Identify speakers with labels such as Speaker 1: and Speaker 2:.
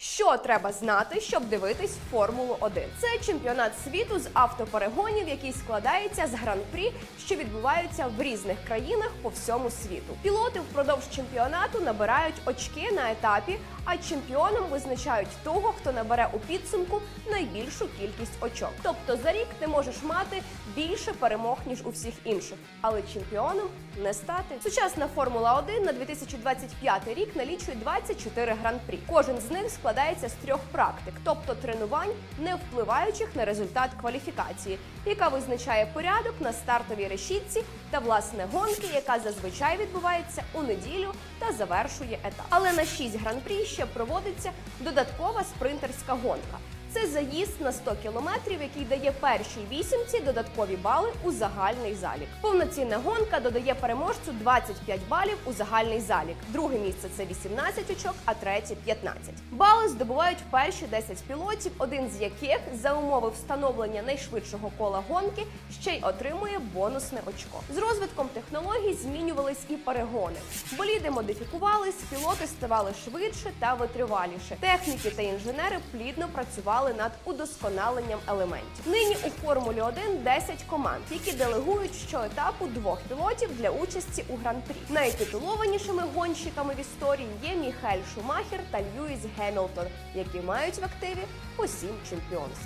Speaker 1: Shh. Що треба знати, щоб дивитись Формулу 1? Це чемпіонат світу з автоперегонів, який складається з гран-прі, що відбуваються в різних країнах по всьому світу. Пілоти впродовж чемпіонату набирають очки на етапі, а чемпіоном визначають того, хто набере у підсумку найбільшу кількість очок. Тобто за рік ти можеш мати більше перемог ніж у всіх інших, але чемпіоном не стати. Сучасна Формула 1 на 2025 рік налічує 24 гран-прі. Кожен з них складається з трьох практик, тобто тренувань, не впливаючих на результат кваліфікації, яка визначає порядок на стартовій решітці та власне гонки, яка зазвичай відбувається у неділю та завершує етап. Але на шість гран-прі ще проводиться додаткова спринтерська гонка. Це заїзд на 100 кілометрів, який дає першій вісімці додаткові бали у загальний залік. Повноцінна гонка додає переможцю 25 балів у загальний залік. Друге місце це 18 очок, а третє 15. Бали здобувають перші 10 пілотів, один з яких за умови встановлення найшвидшого кола гонки ще й отримує бонусне очко. З розвитком технологій змінювались і перегони. Боліди модифікувались, пілоти ставали швидше та витриваліше. Техніки та інженери плідно працювали над удосконаленням елементів. Нині у Формулі 1 10 команд, які делегують щоетапу двох пілотів для участі у гран-прі. Найтитулованішими гонщиками в історії є Міхель Шумахер та Льюіс Гемілтон, які мають в активі по сім чемпіонств.